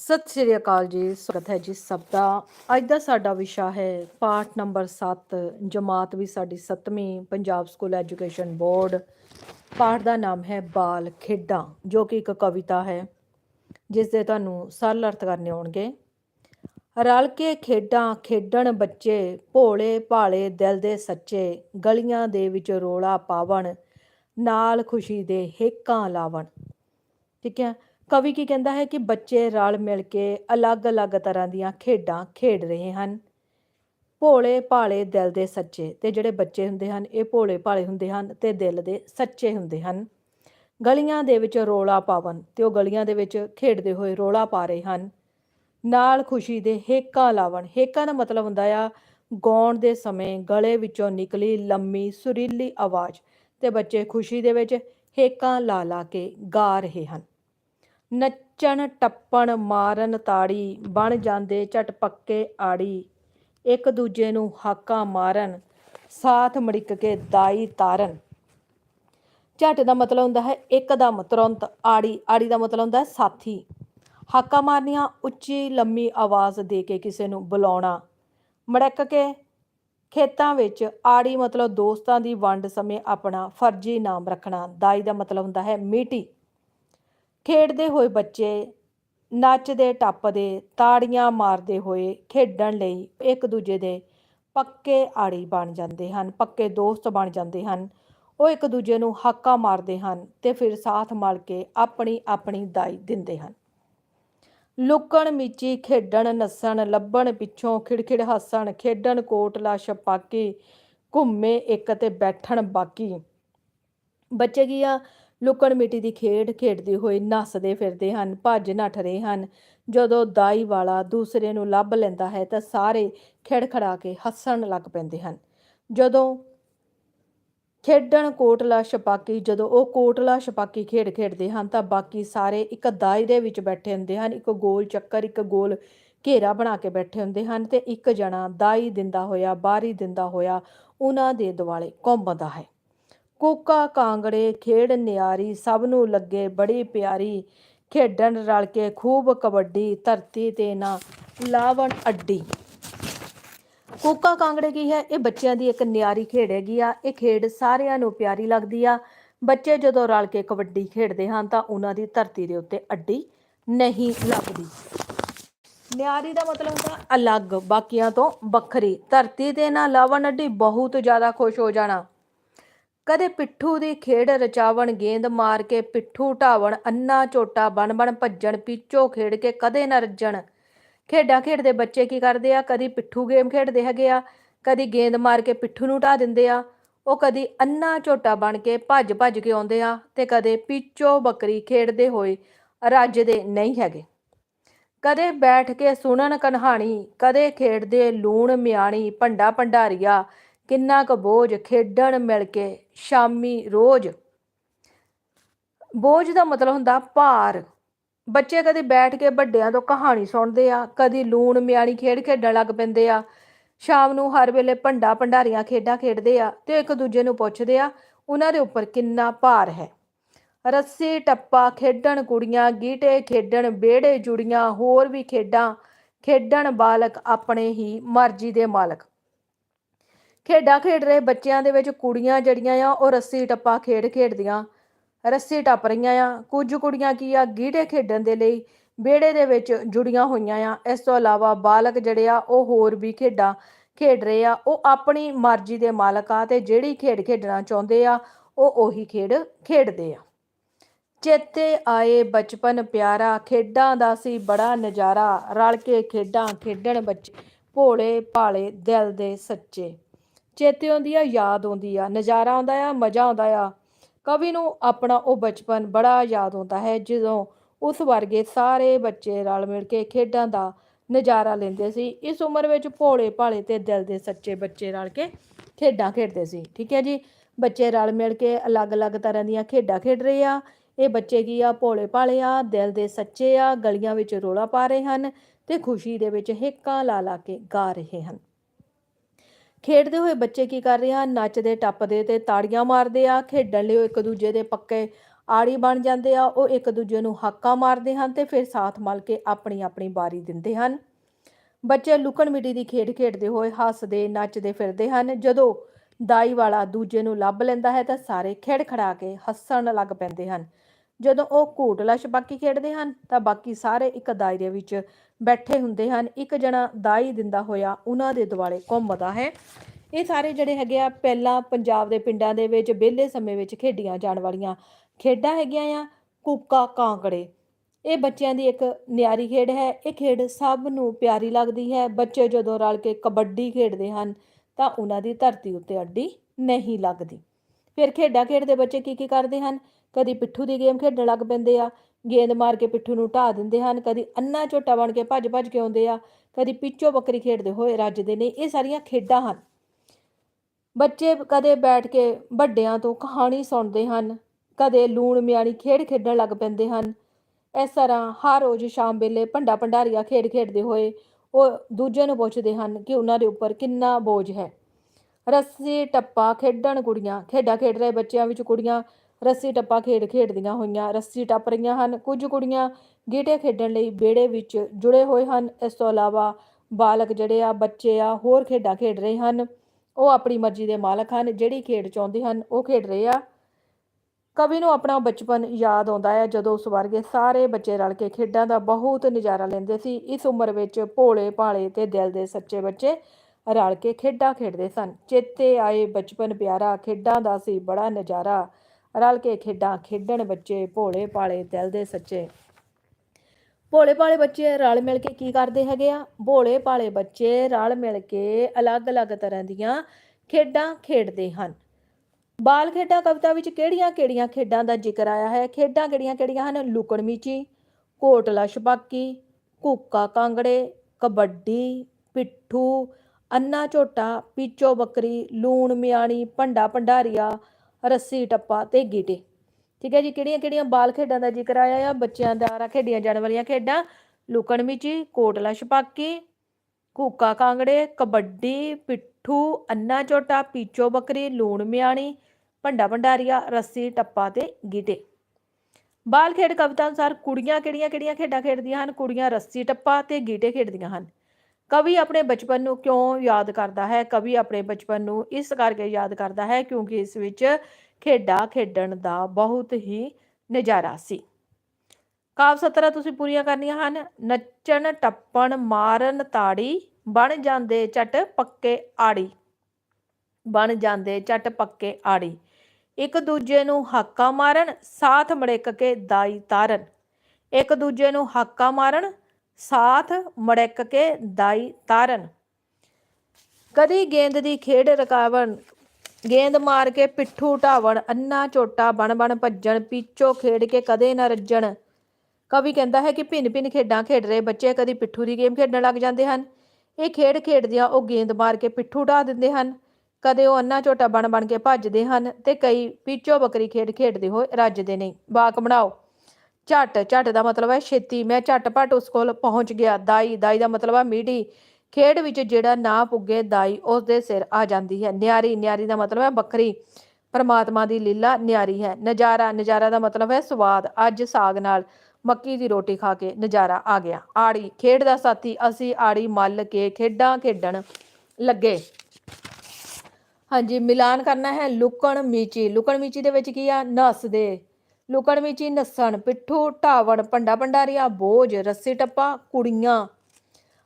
ਸਤਿ ਸ਼੍ਰੀ ਅਕਾਲ ਜੀ, ਸਵਾਗਤ ਹੈ ਜੀ ਸਭ ਦਾ। ਅੱਜ ਦਾ ਸਾਡਾ ਵਿਸ਼ਾ ਹੈ ਪਾਠ ਨੰਬਰ 7 ਜਮਾਤ ਵੀ ਸਾਡੀ 7ਵੀਂ ਪੰਜਾਬ ਸਕੂਲ ਐਜੂਕੇਸ਼ਨ ਬੋਰਡ ਪਾਠ ਦਾ ਨਾਮ ਹੈ ਬਾਲ ਖੇਡਾਂ, ਜੋ ਕਿ ਇੱਕ ਕਵਿਤਾ ਹੈ ਜਿਸ ਦੇ ਤੁਹਾਨੂੰ ਸਰਲ ਅਰਥ ਕਰਨੇ ਹੋਣਗੇ। ਰਲ ਕੇ ਖੇਡਾਂ, ਖੇਡਣ ਬੱਚੇ, ਭੋਲੇ ਭਾਲੇ ਦਿਲ ਦੇ ਸੱਚੇ, ਗਲੀਆਂ ਦੇ ਵਿੱਚ ਰੋਲਾ ਪਾਵਣ, ਨਾਲ ਖੁਸ਼ੀ ਦੇ ਹੇਕਾਂ ਲਾਵਣ। ਠੀਕ ਹੈ ਕਵੀ ਕੀ ਕਹਿੰਦਾ ਹੈ ਕਿ ਬੱਚੇ ਰਲ ਮਿਲ ਕੇ ਅਲੱਗ-ਅਲੱਗ ਤਰ੍ਹਾਂ ਦੀਆਂ ਖੇਡਾਂ ਖੇਡ ਰਹੇ ਹਨ। ਭੋਲੇ ਭਾਲੇ ਦਿਲ ਦੇ ਸੱਚੇ ਤੇ ਜਿਹੜੇ ਬੱਚੇ ਹੁੰਦੇ ਹਨ, ਇਹ ਭੋਲੇ ਭਾਲੇ ਹੁੰਦੇ ਹਨ ਤੇ ਦਿਲ ਦੇ ਸੱਚੇ ਹੁੰਦੇ ਹਨ। ਗਲੀਆਂ ਦੇ ਵਿੱਚ ਰੋਲਾ ਪਾਵਨ ਤੇ ਉਹ ਗਲੀਆਂ ਦੇ ਵਿੱਚ ਖੇਡਦੇ ਹੋਏ ਰੋਲਾ ਪਾ ਰਹੇ ਹਨ। ਨਾਲ ਖੁਸ਼ੀ ਦੇ ਹੇਕਾਂ ਲਾਵਣ, ਹੇਕਾਂ ਦਾ ਮਤਲਬ ਹੁੰਦਾ ਆ, ਗਾਉਣ ਦੇ ਸਮੇਂ ਗਲੇ ਵਿੱਚੋਂ ਨਿਕਲੀ ਲੰਮੀ ਸੁਰੀਲੀ ਆਵਾਜ਼ ਤੇ ਬੱਚੇ ਖੁਸ਼ੀ ਦੇ ਵਿੱਚ ਹੇਕਾਂ ਲਾ ਲਾ ਕੇ ਗਾ ਰਹੇ ਹਨ। ਨੱਚਣ, ਟੱਪਣ, ਮਾਰਨ ਤਾੜੀ, ਬਣ ਜਾਂਦੇ ਝਟ ਪੱਕੇ ਆੜੀ। ਇੱਕ ਦੂਜੇ ਨੂੰ ਹਾਕਾਂ ਮਾਰਨ, ਸਾਥ ਮੜਿਕ ਕੇ ਦਾਈ ਤਾਰਨ। ਝਟ ਦਾ ਮਤਲਬ ਹੁੰਦਾ ਹੈ ਇੱਕਦਮ ਤੁਰੰਤ ਆੜੀ ਆੜੀ ਦਾ ਮਤਲਬ ਹੁੰਦਾ ਹੈ ਸਾਥੀ। ਹਾਕਾਂ ਮਾਰਨੀਆਂ ਉੱਚੀ ਲੰਮੀ ਆਵਾਜ਼ ਦੇ ਕੇ ਕਿਸੇ ਨੂੰ ਬੁਲਾਉਣਾ। ਮੜਕ ਕੇ ਖੇਤਾਂ ਵਿੱਚ ਆੜੀ ਮਤਲਬ ਦੋਸਤਾਂ ਦੀ ਵੰਡ ਸਮੇਂ ਆਪਣਾ ਫਰਜ਼ੀ ਨਾਮ ਰੱਖਣਾ। ਦਾਈ ਦਾ ਮਤਲਬ ਹੁੰਦਾ ਹੈ ਮੀਟੀ। ਖੇਡਦੇ ਹੋਏ ਬੱਚੇ ਨੱਚਦੇ, ਟੱਪਦੇ, ਤਾੜੀਆਂ ਮਾਰਦੇ ਹੋਏ ਖੇਡਣ ਲਈ ਇੱਕ ਦੂਜੇ ਦੇ ਪੱਕੇ ਆੜੀ ਬਣ ਜਾਂਦੇ ਹਨ, ਪੱਕੇ ਦੋਸਤ ਬਣ ਜਾਂਦੇ ਹਨ। ਉਹ ਇੱਕ ਦੂਜੇ ਨੂੰ ਹਾਕਾਂ ਮਾਰਦੇ ਹਨ ਤੇ ਫਿਰ ਸਾਥ ਮਲ ਕੇ ਆਪਣੀ ਆਪਣੀ ਦਾਈ ਦਿੰਦੇ ਹਨ। ਲੁਕਣ ਮਿਚੀ ਖੇਡਣ, ਨੱਸਣ, ਲੱਭਣ ਪਿੱਛੋਂ ਖਿੜਖਿੜ ਹੱਸਣ, ਖੇਡਣ ਕੋਟਲਾ ਛਪਾਕੀ, ਘੁੰਮੇ ਇੱਕ ਤੇ ਬੈਠਣ ਬਾਕੀ। ਬੱਚੇ ਕੀ ਆ ਲੁਕਣ ਮਿੱਟੀ ਦੀ ਖੇਡ ਖੇਡਦੇ ਹੋਏ ਨੱਸਦੇ ਫਿਰਦੇ ਹਨ, ਭੱਜ ਨੱਠ ਰਹੇ ਹਨ। ਜਦੋਂ ਦਾਈ ਵਾਲਾ ਦੂਸਰੇ ਨੂੰ ਲੱਭ ਲੈਂਦਾ ਹੈ ਤਾਂ ਸਾਰੇ ਖਿੜਖੜਾ ਕੇ ਹੱਸਣ ਲੱਗ ਪੈਂਦੇ ਹਨ। ਜਦੋਂ ਖੇਡਣ ਕੋਟਲਾ ਛਪਾਕੀ, ਜਦੋਂ ਉਹ ਕੋਟਲਾ ਛਪਾਕੀ ਖੇਡ ਖੇਡਦੇ ਹਨ ਤਾਂ ਬਾਕੀ ਸਾਰੇ ਇੱਕ ਦਾਇਰੇ ਵਿੱਚ ਬੈਠੇ ਹੁੰਦੇ ਹਨ। ਇੱਕ ਗੋਲ ਚੱਕਰ, ਇੱਕ ਗੋਲ ਘੇਰਾ ਬਣਾ ਕੇ ਬੈਠੇ ਹੁੰਦੇ ਹਨ ਤੇ ਇੱਕ ਜਣਾ ਦਾਈ ਦਿੰਦਾ ਹੋਇਆ, ਬਾਰੀ ਦਿੰਦਾ ਹੋਇਆ, ਉਹਨਾਂ ਦੇ ਦੁਆਲੇ ਘੁੰਮਦਾ ਹੈ। ਕੂਕਾ ਕਾਂਗੜੇ, ਖੇਡ ਨਿਆਰੀ, ਸਭ ਨੂੰ ਲੱਗੇ ਬੜੀ ਪਿਆਰੀ। ਖੇਡਣ ਰਲ ਕੇ ਖੂਬ ਕਬੱਡੀ, ਧਰਤੀ ਤੇ ਨਾ ਲਾਵਣ ਅੱਡੀ। ਕੂਕਾ ਕਾਂਗੜੇ ਕੀ ਹੈ? ਇਹ ਬੱਚਿਆਂ ਦੀ ਇੱਕ ਨਿਆਰੀ ਖੇਡ ਹੈਗੀ ਆ। ਇਹ ਖੇਡ ਸਾਰਿਆਂ ਨੂੰ ਪਿਆਰੀ ਲੱਗਦੀ ਆ। ਬੱਚੇ ਜਦੋਂ ਰਲ ਕੇ ਕਬੱਡੀ ਖੇਡਦੇ ਹਨ ਤਾਂ ਉਹਨਾਂ ਦੀ ਧਰਤੀ ਦੇ ਉੱਤੇ ਅੱਡੀ ਨਹੀਂ ਲੱਗਦੀ। ਨਿਆਰੀ ਦਾ ਮਤਲਬ ਹੁੰਦਾ ਅਲੱਗ, ਬਾਕੀਆਂ ਤੋਂ ਵੱਖਰੀ। ਧਰਤੀ ਤੇ ਨਾ ਲਾਵਣ ਅੱਡੀ, ਬਹੁਤ ਜ਼ਿਆਦਾ ਖੁਸ਼ ਹੋ ਜਾਣਾ। ਕਦੇ ਪਿੱਠੂ ਦੀ ਖੇਡ ਰਚਾਵਣ, ਗੇਂਦ ਮਾਰ ਕੇ ਪਿੱਠੂ ਢਾਵਣ, ਅੰਨਾ ਝੋਟਾ ਬਣ ਬਣ ਭੱਜਣ, ਪੀਚੋ ਖੇਡ ਕੇ ਕਦੇ ਨਾ ਰੱਜਣ। ਖੇਡਾਂ ਖੇਡਦੇ ਬੱਚੇ ਕੀ ਕਰਦੇ ਆ? ਕਦੀ ਪਿੱਠੂ ਗੇਮ ਖੇਡਦੇ ਹੈਗੇ ਆ, ਕਦੀ ਗੇਂਦ ਮਾਰ ਕੇ ਪਿੱਠੂ ਨੂੰ ਢਾ ਦਿੰਦੇ ਆ, ਉਹ ਕਦੀ ਅੰਨਾ ਝੋਟਾ ਬਣ ਕੇ ਭੱਜ ਭੱਜ ਕੇ ਆਉਂਦੇ ਆ ਤੇ ਕਦੇ ਪੀਚੋ ਬੱਕਰੀ ਖੇਡਦੇ ਹੋਏ ਰੱਜਦੇ ਨਹੀਂ ਹੈਗੇ। ਕਦੇ ਬੈਠ ਕੇ ਸੁਣਨ ਕਨਹਾਣੀ, ਕਦੇ ਖੇਡਦੇ ਲੂਣ ਮਿਆਣੀ, ਭੰਡਾ ਭੰਡਾਰੀਆ ਕਿੰਨਾ ਕੁ ਬੋਝ ਖੇਡਣ ਮਿਲ ਕੇ ਸ਼ਾਮੀ ਰੋਜ਼। ਬੋਝ ਦਾ ਮਤਲਬ ਹੁੰਦਾ ਭਾਰ। ਬੱਚੇ ਕਦੇ ਬੈਠ ਕੇ ਵੱਡਿਆਂ ਤੋਂ ਕਹਾਣੀ ਸੁਣਦੇ ਆ, ਕਦੀ ਲੂਣ ਮਿਆਣੀ ਖੇਡ ਖੇਡਣ ਲੱਗ ਪੈਂਦੇ ਆ। ਸ਼ਾਮ ਨੂੰ ਹਰ ਵੇਲੇ ਭੰਡਾ ਭੰਡਾਰੀਆਂ ਖੇਡਾਂ ਖੇਡਦੇ ਆ ਤੇ ਇੱਕ ਦੂਜੇ ਨੂੰ ਪੁੱਛਦੇ ਆ, ਉਹਨਾਂ ਦੇ ਉੱਪਰ ਕਿੰਨਾ ਭਾਰ ਹੈ? ਰੱਸੀ ਟੱਪਾ ਖੇਡਣ ਕੁੜੀਆਂ, ਗੀਟੇ ਖੇਡਣ ਬੇੜੇ ਜੁੜੀਆਂ, ਹੋਰ ਵੀ ਖੇਡਾਂ ਖੇਡਣ ਬਾਲਕ ਆਪਣੇ ਹੀ ਮਰਜ਼ੀ ਦੇ ਮਾਲਕ। ਖੇਡਾਂ ਖੇਡ ਰਹੇ ਬੱਚਿਆਂ ਦੇ ਵਿੱਚ ਕੁੜੀਆਂ ਜਿਹੜੀਆਂ ਆ, ਉਹ ਰੱਸੀ ਟੱਪਾ ਖੇਡ ਖੇਡਦੀਆਂ। ਰੱਸੀ ਟੱਪ ਰਹੀਆਂ ਆ। ਕੁਝ ਕੁੜੀਆਂ ਕੀ ਆ ਗੀਟੇ ਖੇਡਣ ਦੇ ਲਈ ਵਿਹੜੇ ਦੇ ਵਿੱਚ ਜੁੜੀਆਂ ਹੋਈਆਂ ਆ। ਇਸ ਤੋਂ ਇਲਾਵਾ ਬਾਲਕ ਜਿਹੜੇ ਆ, ਉਹ ਹੋਰ ਵੀ ਖੇਡਾਂ ਖੇਡ ਰਹੇ ਆ। ਉਹ ਆਪਣੀ ਮਰਜ਼ੀ ਦੇ ਮਾਲਕ ਆ ਤੇ ਜਿਹੜੀ ਖੇਡ ਖੇਡਣਾ ਚਾਹੁੰਦੇ ਆ, ਉਹ ਉਹੀ ਖੇਡ ਖੇਡਦੇ ਆ। ਚੇਤੇ ਆਏ ਬਚਪਨ ਪਿਆਰਾ, ਖੇਡਾਂ ਦਾ ਸੀ ਬੜਾ ਨਜ਼ਾਰਾ। ਰਲ ਕੇ ਖੇਡਾਂ ਖੇਡਣ ਬੱਚੇ ਭੋਲੇ ਭਾਲੇ ਦਿਲ ਦੇ ਸੱਚੇ। ਚੇਤੇ ਆਉਂਦੀ ਆ, ਯਾਦ ਆਉਂਦੀ ਆ, ਨਜ਼ਾਰਾ ਆਉਂਦਾ ਆ, ਮਜ਼ਾ ਆਉਂਦਾ ਆ। ਕਵੀ ਨੂੰ ਆਪਣਾ ਉਹ ਬਚਪਨ ਬੜਾ ਯਾਦ ਆਉਂਦਾ ਹੈ, ਜਦੋਂ ਉਸ ਵਰਗੇ ਸਾਰੇ ਬੱਚੇ ਰਲ ਮਿਲ ਕੇ ਖੇਡਾਂ ਦਾ ਨਜ਼ਾਰਾ ਲੈਂਦੇ ਸੀ। ਇਸ ਉਮਰ ਵਿੱਚ ਭੋਲੇ ਭਾਲੇ ਤੇ ਦਿਲ ਦੇ ਸੱਚੇ ਬੱਚੇ ਰਲ ਕੇ ਖੇਡਾਂ ਖੇਡਦੇ ਸੀ। ਠੀਕ ਹੈ ਜੀ? ਬੱਚੇ ਰਲ ਮਿਲ ਕੇ ਅਲੱਗ-ਅਲੱਗ ਤਰ੍ਹਾਂ ਦੀਆਂ ਖੇਡਾਂ ਖੇਡ ਰਹੇ ਆ। ਇਹ ਬੱਚੇ ਕੀ ਆ? ਭੋਲੇ ਭਾਲੇ ਆ, ਦਿਲ ਦੇ ਸੱਚੇ ਆ, ਗਲੀਆਂ ਵਿੱਚ ਰੋਲਾ ਪਾ ਰਹੇ ਹਨ ਤੇ ਖੁਸ਼ੀ ਦੇ ਵਿੱਚ ਹੇਕਾਂ ਲਾ ਲਾ ਕੇ ਗਾ ਰਹੇ ਹਨ। ਖੇਡਦੇ ਹੋਏ ਬੱਚੇ ਕੀ ਕਰ ਰਹੇ ਹਨ ਨੱਚਦੇ, ਟੱਪਦੇ ਤੇ ਤਾੜੀਆਂ ਮਾਰਦੇ ਆ। ਖੇਡਣ ਲਈ ਉਹ ਇੱਕ ਦੂਜੇ ਦੇ ਪੱਕੇ ਆੜੀ ਬਣ ਜਾਂਦੇ ਆ। ਉਹ ਇੱਕ ਦੂਜੇ ਨੂੰ ਹਾਕਾਂ ਮਾਰਦੇ ਹਨ ਤੇ ਫਿਰ ਸਾਥ ਮਲ ਕੇ ਆਪਣੀ ਆਪਣੀ ਬਾਰੀ ਦਿੰਦੇ ਹਨ। ਬੱਚੇ ਲੁਕਣ ਮਿੱਟੀ ਦੀ ਖੇਡ ਖੇਡਦੇ ਹੋਏ ਹੱਸਦੇ, ਨੱਚਦੇ, ਫਿਰਦੇ ਹਨ। ਜਦੋਂ ਦਾਈ ਵਾਲਾ ਦੂਜੇ ਨੂੰ ਲੱਭ ਲੈਂਦਾ ਹੈ ਤਾਂ ਸਾਰੇ ਖੇਡ ਖੜਾ ਕੇ ਹੱਸਣ ਲੱਗ ਪੈਂਦੇ ਹਨ। ਜਦੋਂ ਉਹ ਘੂਟਲਾ ਛਪਾਕੀ ਖੇਡਦੇ ਹਨ, ਤਾਂ ਬਾਕੀ ਸਾਰੇ ਇੱਕ ਦਾਇਰੇ ਵਿੱਚ ਬੈਠੇ ਹੁੰਦੇ ਹਨ। ਇੱਕ ਜਣਾ ਦਾਈ ਦਿੰਦਾ ਹੋਇਆ, ਉਹਨਾਂ ਦੇ ਦੁਆਲੇ ਘੁੰਮਦਾ ਹੈ। ਇਹ ਸਾਰੇ ਜਿਹੜੇ ਹੈਗੇ ਆ, ਪਹਿਲਾਂ ਪੰਜਾਬ ਦੇ ਪਿੰਡਾਂ ਦੇ ਵਿੱਚ ਵਿਹਲੇ ਸਮੇਂ ਵਿੱਚ ਖੇਡੀਆਂ ਜਾਣ ਵਾਲੀਆਂ ਖੇਡਾਂ ਹੈਗੀਆਂ ਆ, ਕੂਕਾ ਕਾਂਕੜੇ। ਇਹ ਬੱਚਿਆਂ ਦੀ ਇੱਕ ਨਿਆਰੀ ਖੇਡ ਹੈ। ਇਹ ਖੇਡ ਸਭ ਨੂੰ ਪਿਆਰੀ ਲੱਗਦੀ ਹੈ। ਬੱਚੇ ਜਦੋਂ ਰਲ ਕੇ ਕਬੱਡੀ ਖੇਡਦੇ ਹਨ, ਤਾਂ ਉਹਨਾਂ ਦੀ ਧਰਤੀ ਉੱਤੇ ਅੱਡੀ ਨਹੀਂ ਲੱਗਦੀ। ਫਿਰ ਖੇਡਾਂ ਖੇਡਦੇ ਬੱਚੇ ਕੀ ਕੀ ਕਰਦੇ ਹਨ? ਕਦੀ ਪਿੱਠੂ ਦੀ ਗੇਮ ਖੇਡਣ ਲੱਗ ਪੈਂਦੇ ਆ, ਗੇਂਦ ਮਾਰ ਕੇ ਪਿੱਠੂ ਨੂੰ ਢਾ ਦਿੰਦੇ ਹਨ, ਕਦੀ ਅੰਨਾ ਝੋਟਾ ਬਣ ਕੇ ਭੱਜ ਭੱਜ ਕੇ ਆਉਂਦੇ ਆ, ਕਦੀ ਪਿੱਚੋ ਬੱਕਰੀ ਖੇਡਦੇ ਹੋਏ ਰੱਜਦੇ ਨੇ, ਇਹ ਸਾਰੀਆਂ ਖੇਡਾਂ ਹਨ। ਬੱਚੇ ਕਦੇ ਬੈਠ ਕੇ ਵੱਡਿਆਂ ਤੋਂ ਕਹਾਣੀ ਸੁਣਦੇ ਹਨ, ਕਦੇ ਲੂਣ ਮਿਆਣੀ ਖੇਡ ਖੇਡਣ ਲੱਗ ਪੈਂਦੇ ਹਨ। ਇਸ ਤਰ੍ਹਾਂ ਹਰ ਰੋਜ਼ ਸ਼ਾਮ ਵੇਲੇ ਭੰਡਾ ਭੰਡਾਰੀਆ ਖੇਡ ਖੇਡਦੇ ਹੋਏ ਉਹ ਦੂਜੇ ਨੂੰ ਪੁੱਛਦੇ ਹਨ ਕਿ ਉਹਨਾਂ ਦੇ ਉੱਪਰ ਕਿੰਨਾ ਬੋਝ ਹੈ। ਰੱਸੀ, ਟੱਪਾ, ਖੇਡਣ ਕੁੜੀਆਂ, ਖੇਡਾਂ ਖੇਡ ਰਹੇ ਬੱਚਿਆਂ ਵਿੱਚ ਕੁੜੀਆਂ ਰੱਸੀ ਟੱਪਾ ਖੇਡ ਖੇਡਦੀਆਂ ਹੋਈਆਂ, ਰੱਸੀ ਟੱਪ ਰਹੀਆਂ ਹਨ। ਕੁਝ ਕੁੜੀਆਂ ਗੀਟੇ ਖੇਡਣ ਲਈ ਵਿਹੜੇ ਵਿੱਚ ਜੁੜੇ ਹੋਏ ਹਨ। ਇਸ ਤੋਂ ਇਲਾਵਾ ਬਾਲਕ ਜਿਹੜੇ ਆ, ਬੱਚੇ ਆ, ਹੋਰ ਖੇਡਾਂ ਖੇਡ ਰਹੇ ਹਨ। ਉਹ ਆਪਣੀ ਮਰਜ਼ੀ ਦੇ ਮਾਲਕ ਹਨ, ਜਿਹੜੀ ਖੇਡ ਚਾਹੁੰਦੇ ਹਨ, ਉਹ ਖੇਡ ਰਹੇ ਆ। ਕਵੀ ਨੂੰ ਆਪਣਾ ਬਚਪਨ ਯਾਦ ਆਉਂਦਾ ਹੈ, ਜਦੋਂ ਉਸ ਵਰਗੇ ਸਾਰੇ ਬੱਚੇ ਰਲ ਕੇ ਖੇਡਾਂ ਦਾ ਬਹੁਤ ਨਜ਼ਾਰਾ ਲੈਂਦੇ ਸੀ। ਇਸ ਉਮਰ ਵਿੱਚ ਭੋਲੇ ਭਾਲੇ ਤੇ ਦਿਲ ਦੇ ਸੱਚੇ ਬੱਚੇ ਰਲ ਕੇ ਖੇਡਾਂ ਖੇਡਦੇ ਸਨ। ਚੇਤੇ ਆਏ ਬਚਪਨ ਪਿਆਰਾ, ਖੇਡਾਂ ਦਾ ਸੀ ਬੜਾ ਨਜ਼ਾਰਾ। ਰਲ ਕੇ ਖੇਡਾਂ ਖੇਡਣ ਬੱਚੇ ਭੋਲੇ ਪਾਲੇ ਦਿਲ ਦੇ ਸੱਚੇ। ਭੋਲੇ ਭਾਲੇ ਬੱਚੇ ਰਲ ਮਿਲ ਕੇ ਕੀ ਕਰਦੇ ਹੈਗੇ ਆ? ਭੋਲੇ ਪਾਲੇ ਬੱਚੇ ਰਲ ਮਿਲ ਕੇ ਅਲੱਗ-ਅਲੱਗ ਤਰ੍ਹਾਂ ਦੀਆਂ ਖੇਡਾਂ ਖੇਡਦੇ ਹਨ। ਬਾਲ ਖੇਡਾਂ ਕਵਿਤਾ ਵਿੱਚ ਕਿਹੜੀਆਂ-ਕਿਹੜੀਆਂ ਖੇਡਾਂ ਦਾ ਜ਼ਿਕਰ ਆਇਆ ਹੈ? ਖੇਡਾਂ ਕਿਹੜੀਆਂ-ਕਿਹੜੀਆਂ ਹਨ? ਲੁਕਣ ਮੀਚੀ ਕੋਟਲਾ ਛਪਾਕੀ ਕੂਕਾ ਕਾਂਗੜੇ, ਕਬੱਡੀ, ਪਿੱਠੂ, ਅੰਨਾ ਝੋਟਾ, ਪੀਚੋ ਬੱਕਰੀ, ਲੂਣ ਮਿਆਣੀ, ਭੰਡਾ ਭੰਡਾਰੀਆ ਰੱਸੀ, ਟੱਪਾ ਤੇ ਗੀਟੇ। ਠੀਕ ਹੈ ਜੀ ਕਿਹੜੀਆਂ-ਕਿਹੜੀਆਂ ਬਾਲ ਖੇਡਾਂ ਦਾ ਜ਼ਿਕਰ ਆਇਆ ਆ? ਬੱਚਿਆਂ ਦੁਆਰਾ ਖੇਡੀਆਂ ਜਾਣ ਵਾਲੀਆਂ ਖੇਡਾਂ। ਲੁਕਣ ਮਿਚੀ, ਕੋਟਲਾ ਛਪਾਕੀ ਕੂਕਾ ਕਾਂਗੜੇ, ਕਬੱਡੀ, ਪਿੱਠੂ, ਅੰਨਾ ਚੋਟਾ, ਪੀਚੋ ਬੱਕਰੀ, ਲੂਣ ਮਿਆਣੀ, ਭੰਡਾ ਭੰਡਾਰੀਆ, ਰੱਸੀ, ਟੱਪਾ ਤੇ ਗੀਟੇ। ਬਾਲ ਖੇਡ ਕਵਿਤਾ ਅਨੁਸਾਰ ਕੁੜੀਆਂ ਕਿਹੜੀਆਂ-ਕਿਹੜੀਆਂ ਖੇਡਾਂ ਖੇਡਦੀਆਂ ਹਨ? ਕੁੜੀਆਂ ਰੱਸੀ, ਟੱਪਾ ਤੇ ਗੀਟੇ ਖੇਡਦੀਆਂ ਹਨ। ਕਵੀ ਆਪਣੇ ਬਚਪਨ ਨੂੰ ਕਿਉਂ ਯਾਦ ਕਰਦਾ ਹੈ? ਕਵੀ ਆਪਣੇ ਬਚਪਨ ਨੂੰ ਇਸ ਕਰਕੇ ਯਾਦ ਕਰਦਾ ਹੈ ਕਿਉਂਕਿ ਇਸ ਵਿੱਚ ਖੇਡਾਂ ਖੇਡਣ ਦਾ ਬਹੁਤ ਹੀ ਨਜ਼ਾਰਾ ਸੀ। ਕਾਵ ਸਤਰਾਂ ਤੁਸੀਂ ਪੂਰੀਆਂ ਕਰਨੀਆਂ ਹਨ। ਨੱਚਣ, ਟੱਪਣ, ਮਾਰਨ, ਤਾੜੀ, ਬਣ ਜਾਂਦੇ ਝਟ ਪੱਕੇ ਆੜੀ। ਬਣ ਜਾਂਦੇ ਝਟ ਪੱਕੇ ਆੜੀ। ਇੱਕ ਦੂਜੇ ਨੂੰ ਹਾਕਾ ਮਾਰਨ, ਸਾਥ ਮੜਿਕ ਕੇ ਦਾਈ ਤਾਰਨ। ਇੱਕ ਦੂਜੇ ਨੂੰ ਹਾਕਾ ਮਾਰਨ ਸਾਥ ਮੜਿਕ ਕੇ ਦਾਈ ਤਾਰਨ। ਕਦੀ ਗੇਂਦ ਦੀ ਖੇਡ ਰਕਾਵਣ, ਗੇਂਦ ਮਾਰ ਕੇ ਪਿੱਠੂ ਢਾਵਣ, ਅੰਨਾ ਝੋਟਾ ਬਣ ਬਣ ਭੱਜਣ, ਪੀਚੋ ਖੇਡ ਕੇ ਕਦੇ ਨਾ ਰੱਜਣ। ਕਵੀ ਕਹਿੰਦਾ ਹੈ ਕਿ ਭਿੰਨ ਭਿੰਨ ਖੇਡਾਂ ਖੇਡ ਰਹੇ ਬੱਚੇ ਕਦੀ ਪਿੱਠੂ ਦੀ ਗੇਮ ਖੇਡਣ ਲੱਗ ਜਾਂਦੇ ਹਨ। ਇਹ ਖੇਡ ਖੇਡਦਿਆਂ ਉਹ ਗੇਂਦ ਮਾਰ ਕੇ ਪਿੱਠੂ ਢਾ ਦਿੰਦੇ ਹਨ। ਕਦੇ ਉਹ ਅੰਨਾ ਝੋਟਾ ਬਣ ਬਣ ਕੇ ਭੱਜਦੇ ਹਨ ਤੇ ਕਈ ਪੀਚੋ ਬੱਕਰੀ ਖੇਡ ਖੇਡਦੇ ਹੋਏ ਰੱਜਦੇ ਨਹੀਂ ਬਾਕ ਬਣਾਓ। ਝਟ ਝਟ ਦਾ ਮਤਲਬ ਹੈ ਛੇਤੀ। ਮੈਂ ਝਟਪਟ ਉਸ ਕੋਲ ਪਹੁੰਚ ਗਿਆ। ਦਾਈ ਦਾਈ ਦਾ ਮਤਲਬ ਹੈ ਮੀਡੀ ਖੇਡ ਵਿੱਚ ਜਿਹੜਾ ਨਾ ਪੁੱਗੇ ਦਾਈ, ਉਸ ਦੇ ਸਿਰ ਆ ਜਾਂਦੀ ਹੈ। ਨਿਆਰੀ ਨਿਆਰੀ ਦਾ ਮਤਲਬ ਹੈ ਬੱਕਰੀ। ਪਰਮਾਤਮਾ ਦੀ ਲੀਲਾ ਨਿਆਰੀ ਹੈ। ਨਜ਼ਾਰਾ ਨਜ਼ਾਰਾ ਦਾ ਮਤਲਬ ਹੈ ਸਵਾਦ। ਅੱਜ ਸਾਗ ਨਾਲ ਮੱਕੀ ਦੀ ਰੋਟੀ ਖਾ ਕੇ ਨਜ਼ਾਰਾ ਆ ਗਿਆ। ਆੜੀ, ਖੇਡ ਦਾ ਸਾਥੀ, ਅਸੀਂ ਆੜੀ ਮੱਲ ਕੇ ਖੇਡਾਂ ਖੇਡਣ ਲੱਗੇ। ਹਾਂਜੀ, ਮਿਲਾਨ ਕਰਨਾ ਹੈ ਲੁਕਣ ਮੀਚੀ। ਲੁਕਣ ਮੀਚੀ ਦੇ ਵਿੱਚ ਕੀ ਆ? ਨੱਸਦੇ ਲੁਕਣ ਵਿੱਚ ਹੀ ਨੱਸਣ, ਪਿੱਠੂ, ਢਾਵਣ ਪੰਡਾ ਪੰਡਾਰੀਆ ਬੋਝ, ਰੱਸੀ ਟੱਪਾ, ਕੁੜੀਆਂ।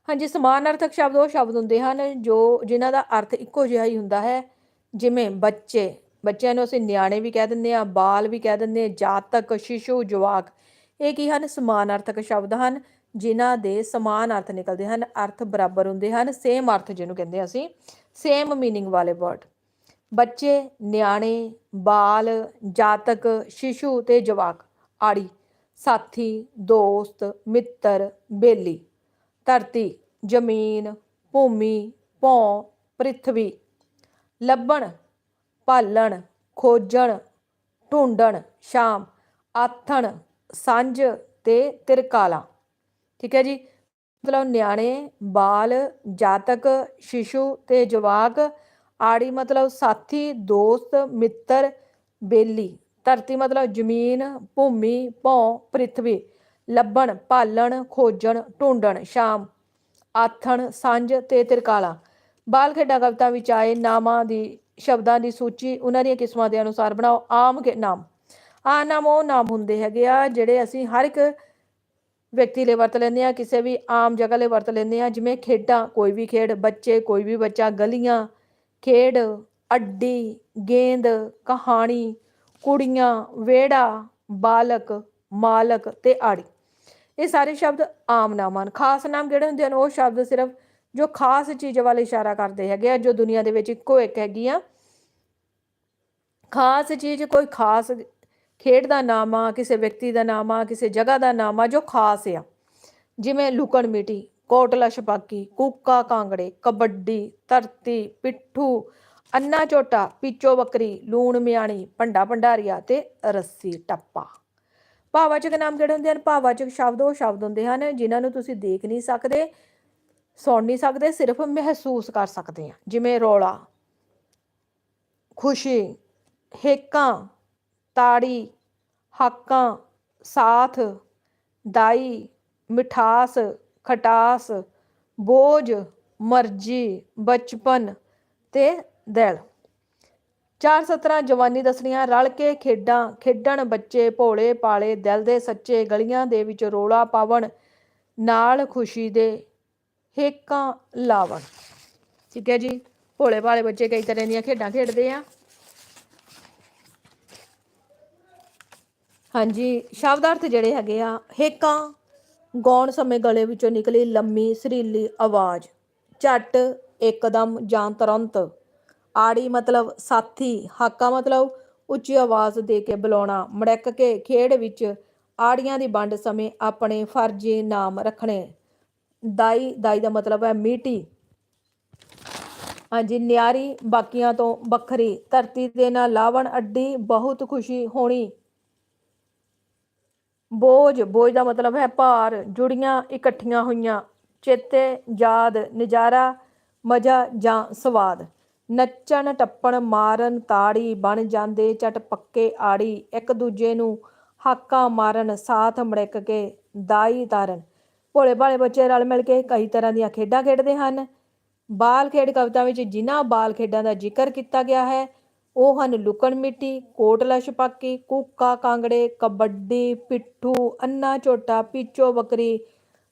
ਹਾਂਜੀ, ਸਮਾਨ ਅਰਥਕ ਸ਼ਬਦ ਉਹ ਸ਼ਬਦ ਹੁੰਦੇ ਹਨ ਜੋ ਜਿਨ੍ਹਾਂ ਦਾ ਅਰਥ ਇੱਕੋ ਜਿਹਾ ਹੀ ਹੁੰਦਾ ਹੈ। ਜਿਵੇਂ ਬੱਚੇ, ਬੱਚਿਆਂ ਨੂੰ ਅਸੀਂ ਨਿਆਣੇ ਵੀ ਕਹਿ ਦਿੰਦੇ ਆ ਬਾਲ ਵੀ ਕਹਿ ਦਿੰਦੇ ਆ ਜਾਤਕ, ਸ਼ਿਸ਼ੂ, ਜਵਾਕ। ਇਹ ਕੀ ਹਨ? ਸਮਾਨ ਅਰਥਕ ਸ਼ਬਦ ਹਨ ਜਿਨ੍ਹਾਂ ਦੇ ਸਮਾਨ ਅਰਥ ਨਿਕਲਦੇ ਹਨ, ਅਰਥ ਬਰਾਬਰ ਹੁੰਦੇ ਹਨ ਸੇਮ ਅਰਥ ਜਿਹਨੂੰ ਕਹਿੰਦੇ ਅਸੀਂ ਸੇਮ ਮੀਨਿੰਗ ਵਾਲੇ ਵਰਡ ਬੱਚੇ, ਨਿਆਣੇ, ਬਾਲ, ਜਾਤਕ, ਸ਼ਿਸ਼ੂ ਤੇ ਜਵਾਕ, ਆੜੀ, ਸਾਥੀ, ਦੋਸਤ, ਮਿੱਤਰ, ਬੇਲੀ, ਧਰਤੀ, ਜ਼ਮੀਨ, ਭੂਮੀ, ਭੌਂ, ਪ੍ਰਿਥਵੀ, ਲੱਭਣ, ਭਾਲਣ, ਖੋਜਣ, ਢੂੰਡਣ, ਸ਼ਾਮ, ਆਥਣ, ਸਾਂਝ ਤੇ ਤਿਰਕਾਲਾ। ਠੀਕ ਹੈ ਜੀ? ਮਤਲਬ ਨਿਆਣੇ, ਬਾਲ, ਜਾਤਕ, ਸ਼ਿਸ਼ੂ ਤੇ ਜਵਾਕ ਆੜੀ ਮਤਲਬ ਸਾਥੀ, ਦੋਸਤ, ਮਿੱਤਰ, ਬੇਲੀ। ਧਰਤੀ ਮਤਲਬ ਜ਼ਮੀਨ, ਭੂਮੀ, ਭੌ, ਪ੍ਰਿਥਵੀ। ਲੱਭਣ ਭਾਲਣ ਖੋਜਣ, ਢੂੰਡਣ, ਸ਼ਾਮ। ਆਥਣ, ਸਾਂਝ ਤੇ ਤਿਰਕਾਲਾ। ਬਾਲ ਖੇਡਾਂ ਕਵਿਤਾ ਵਿੱਚ ਆਏ ਨਾਮਾਂ ਦੀ, ਸ਼ਬਦਾਂ ਦੀ ਸੂਚੀ, ਉਹਨਾਂ ਦੀਆਂ ਕਿਸਮਾਂ ਦੇ ਅਨੁਸਾਰ ਬਣਾਓ। ਆਮ ਨਾਮ। ਆ ਨਾਮ ਉਹ ਨਾਮ ਹੁੰਦੇ ਹੈਗੇ ਆ ਜਿਹੜੇ ਅਸੀਂ ਹਰ ਇੱਕ ਵਿਅਕਤੀ ਲਈ ਵਰਤ ਲੈਂਦੇ ਆ ਕਿਸੇ ਵੀ ਆਮ ਜਗ੍ਹਾ ਲਈ ਵਰਤ ਲੈਂਦੇ ਆ ਜਿਵੇਂ ਖੇਡਾਂ, ਕੋਈ ਵੀ ਖੇਡ, ਬੱਚੇ, ਕੋਈ ਵੀ ਬੱਚਾ, ਗਲੀਆਂ ਖੇਡ, ਅੱਡੀ, ਗੇਂਦ, ਕਹਾਣੀ, ਕੁੜੀਆਂ, ਵਿਹੜਾ, ਬਾਲਕ, ਮਾਲਕ ਤੇ ਆੜੀ। ਇਹ ਸਾਰੇ ਸ਼ਬਦ ਆਮ ਨਾਮ ਹਨ। ਖਾਸ ਨਾਮ ਕਿਹੜੇ ਹੁੰਦੇ ਹਨ? ਉਹ ਸ਼ਬਦ ਸਿਰਫ ਜੋ ਖਾਸ ਚੀਜ਼ ਵੱਲ ਇਸ਼ਾਰਾ ਕਰਦੇ ਹੈਗੇ ਆ, ਜੋ ਦੁਨੀਆ ਦੇ ਵਿੱਚ ਇੱਕੋ ਇੱਕ ਹੈਗੀ ਆ। ਖਾਸ ਚੀਜ਼ ਕੋਈ ਖਾਸ ਖੇਡ ਦਾ ਨਾਮ ਆ, ਕਿਸੇ ਵਿਅਕਤੀ ਦਾ ਨਾਮ ਆ, ਕਿਸੇ ਜਗ੍ਹਾ ਦਾ ਨਾਮ ਆ, ਜੋ ਖਾਸ ਆ। ਜਿਵੇਂ ਲੁਕਣ ਮਿੱਟੀ। ਕੋਟਲਾ ਛਪਾਕੀ, ਕੂਕਾ ਕਾਂਗੜੇ, ਕਬੱਡੀ, ਧਰਤੀ, ਪਿੱਠੂ, ਅੰਨਾ ਝੋਟਾ, ਪੀਚੋ ਬੱਕਰੀ, ਲੂਣ ਮਿਆਣੀ, ਭੰਡਾ ਭੰਡਾਰੀਆ ਤੇ ਰੱਸੀ ਟੱਪਾ। ਭਾਵਾਚਕ ਨਾਮ ਕਿਹੜੇ ਹੁੰਦੇ ਹਨ, ਭਾਵਾਚਕ ਸ਼ਬਦ ਉਹ ਸ਼ਬਦ ਹੁੰਦੇ ਹਨ ਜਿਨ੍ਹਾਂ ਨੂੰ ਤੁਸੀਂ ਦੇਖ ਨਹੀਂ ਸਕਦੇ, ਸੁਣ ਨਹੀਂ ਸਕਦੇ, ਸਿਰਫ ਮਹਿਸੂਸ ਕਰ ਸਕਦੇ ਆ ਜਿਵੇਂ ਰੋਲਾ, ਖੁਸ਼ੀ, ਹੇਕਾਂ, ਤਾੜੀ, ਹਾਕਾਂ, ਸਾਥ, ਦਾਈ, ਮਿਠਾਸ ਖਟਾਸ, ਬੋਝ, ਮਰਜ਼ੀ, ਬਚਪਨ ਤੇ ਦਿਲ। ਚਾਰ ਸਤਰਾਂ ਜਵਾਨੀ ਦਸਣੀਆਂ, ਰਲ ਕੇ ਖੇਡਾਂ, ਖੇਡਣ ਬੱਚੇ ਭੋਲੇ ਪਾਲੇ ਦਿਲ ਦੇ ਸੱਚੇ ਗਲੀਆਂ ਦੇ ਵਿੱਚ ਰੋਲਾ ਪਾਵਣ, ਨਾਲ ਖੁਸ਼ੀ ਦੇ ਹੇਕਾਂ ਲਾਵਣ। ਠੀਕ ਹੈ ਜੀ, ਭੋਲੇ ਭਾਲੇ ਬੱਚੇ ਕਈ ਤਰ੍ਹਾਂ ਦੀਆਂ ਖੇਡਾਂ ਖੇਡਦੇ ਆ। ਹਾਂਜੀ ਸ਼ਬਦ ਅਰਥ ਜਿਹੜੇ ਹੈਗੇ ਆ, ਹੇਕਾਂ ਗਾਉਣ ਸਮੇਂ ਗਲੇ ਵਿੱਚੋਂ ਨਿਕਲੀ ਲੰਮੀ ਸਰੀਲੀ ਆਵਾਜ਼। ਝਟ, ਇੱਕਦਮ ਜਾਂ ਤੁਰੰਤ। ਆੜੀ ਮਤਲਬ ਸਾਥੀ, ਹਾਕਾ ਮਤਲਬ ਉੱਚੀ ਆਵਾਜ਼ ਦੇ ਕੇ ਬੁਲਾਉਣਾ, ਮੜਕ ਕੇ ਖੇਡ ਵਿੱਚ ਆੜੀਆਂ ਦੀ ਵੰਡ ਸਮੇਂ ਆਪਣੇ ਫਰਜ਼ੀ ਨਾਮ ਰੱਖਣੇ। ਦਾਈ ਦਾਈ ਦਾ ਮਤਲਬ ਹੈ ਮੀਟੀ। ਹਾਂਜੀ, ਨਿਆਰੀ ਬਾਕੀਆਂ ਤੋਂ ਵੱਖਰੀ। ਧਰਤੀ ਦੇ ਨਾਲ ਲਾਵਣ ਅੱਡੀ ਬਹੁਤ ਖੁਸ਼ੀ ਹੋਣੀ। ਬੋਝ ਬੋਝ ਦਾ ਮਤਲਬ ਹੈ ਭਾਰ, ਜੁੜੀਆਂ ਇਕੱਠੀਆਂ ਹੋਈਆਂ, ਚੇਤੇ, ਯਾਦ, ਨਜ਼ਾਰਾ, ਮਜ਼ਾ ਜਾਂ ਸਵਾਦ। ਨੱਚਣ, ਟੱਪਣ, ਮਾਰਨ, ਤਾੜੀ, ਬਣ ਜਾਂਦੇ ਚਟ ਪੱਕੇ, ਆੜੀ, ਇੱਕ ਦੂਜੇ ਨੂੰ ਹਾਕਾਂ ਮਾਰਨ, ਸਾਥ ਮੜਕ ਕੇ, ਦਾਈ ਤਾਰਨ। ਭੋਲੇ ਭਾਲੇ ਬੱਚੇ ਰਲ ਮਿਲ ਕੇ ਕਈ ਤਰ੍ਹਾਂ ਦੀਆਂ ਖੇਡਾਂ ਖੇਡਦੇ ਹਨ। ਬਾਲ ਖੇਡ ਕਵਿਤਾ ਵਿੱਚ ਜਿਨ੍ਹਾਂ ਬਾਲ ਖੇਡਾਂ ਦਾ ਜ਼ਿਕਰ ਕੀਤਾ ਗਿਆ ਹੈ ਉਹ ਹਨ ਲੁਕਣ ਮਿੱਟੀ, ਕੋਟਲਾ ਛਪਾਕੀ, ਕੂਕਾ ਕਾਂਗੜੇ, ਕਬੱਡੀ, ਪਿੱਠੂ, ਅੰਨਾ ਝੋਟਾ ਪੀਚੋ ਬੱਕਰੀ,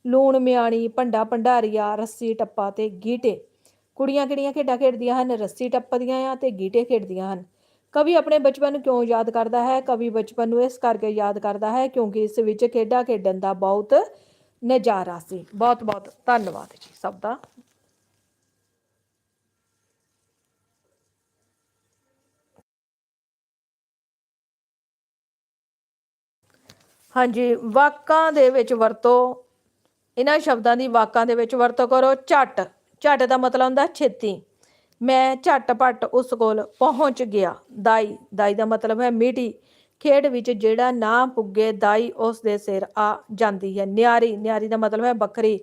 ਲੂਣ ਮਿਆਣੀ, ਭੰਡਾ ਭੰਡਾਰੀਆ, ਰੱਸੀ ਟੱਪਾ ਤੇ ਗੀਟੇ। ਕੁੜੀਆਂ ਕਿਹੜੀਆਂ ਖੇਡਾਂ ਖੇਡਦੀਆਂ ਹਨ? ਰੱਸੀ ਟੱਪਦੀਆਂ ਆ ਤੇ ਗੀਟੇ ਖੇਡਦੀਆਂ ਹਨ। ਕਵੀ ਆਪਣੇ ਬਚਪਨ ਨੂੰ ਕਿਉਂ ਯਾਦ ਕਰਦਾ ਹੈ? ਕਵੀ ਬਚਪਨ ਨੂੰ ਇਸ ਕਰਕੇ ਯਾਦ ਕਰਦਾ ਹੈ ਕਿਉਂਕਿ ਇਸ ਵਿੱਚ ਖੇਡਾਂ ਖੇਡਣ ਦਾ ਬਹੁਤ ਨਜ਼ਾਰਾ ਸੀ। ਬਹੁਤ ਬਹੁਤ ਧੰਨਵਾਦ ਜੀ ਸਭ ਦਾ। ਹਾਂਜੀ, ਵਾਕਾਂ ਦੇ ਵਿੱਚ ਵਰਤੋ, ਇਹਨਾਂ ਸ਼ਬਦਾਂ ਦੀ ਵਾਕਾਂ ਦੇ ਵਿੱਚ ਵਰਤੋਂ ਕਰੋ, ਝਟ। ਝਟ ਦਾ ਮਤਲਬ ਹੁੰਦਾ ਛੇਤੀ। ਮੈਂ ਝਟਪਟ ਉਸ ਕੋਲ ਪਹੁੰਚ ਗਿਆ। ਦਾਈ ਦਾਈ ਦਾ ਮਤਲਬ ਹੈ ਮੀਟੀ। ਖੇਡ ਵਿੱਚ ਜਿਹੜਾ ਨਾ ਪੁੱਗੇ, ਦਾਈ ਉਸ ਦੇ ਸਿਰ ਆ ਜਾਂਦੀ ਹੈ। ਨਿਆਰੀ ਨਿਆਰੀ ਦਾ ਮਤਲਬ ਹੈ ਬੱਕਰੀ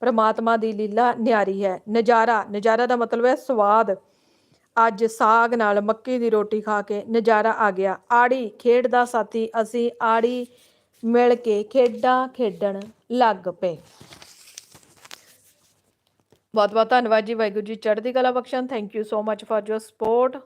ਪ੍ਰਮਾਤਮਾ ਦੀ ਲੀਲਾ ਨਿਆਰੀ ਹੈ। ਨਜ਼ਾਰਾ ਨਜ਼ਾਰਾ ਦਾ ਮਤਲਬ ਹੈ ਸਵਾਦ। ਅੱਜ ਸਾਗ ਨਾਲ ਮੱਕੀ ਦੀ ਰੋਟੀ ਖਾ ਕੇ ਨਜ਼ਾਰਾ ਆ ਗਿਆ। ਆੜੀ, ਖੇਡ ਦਾ ਸਾਥੀ, ਅਸੀਂ ਆੜੀ ਮਿਲ ਕੇ ਖੇਡਾਂ ਖੇਡਣ ਲੱਗ ਪਏ। ਬਹੁਤ ਬਹੁਤ ਧੰਨਵਾਦ ਜੀ ਵਾਹਿਗੁਰੂ ਜੀ। ਚੜ੍ਹਦੀ ਕਲਾ ਬਖਸ਼ਣ। Thank you so much for your support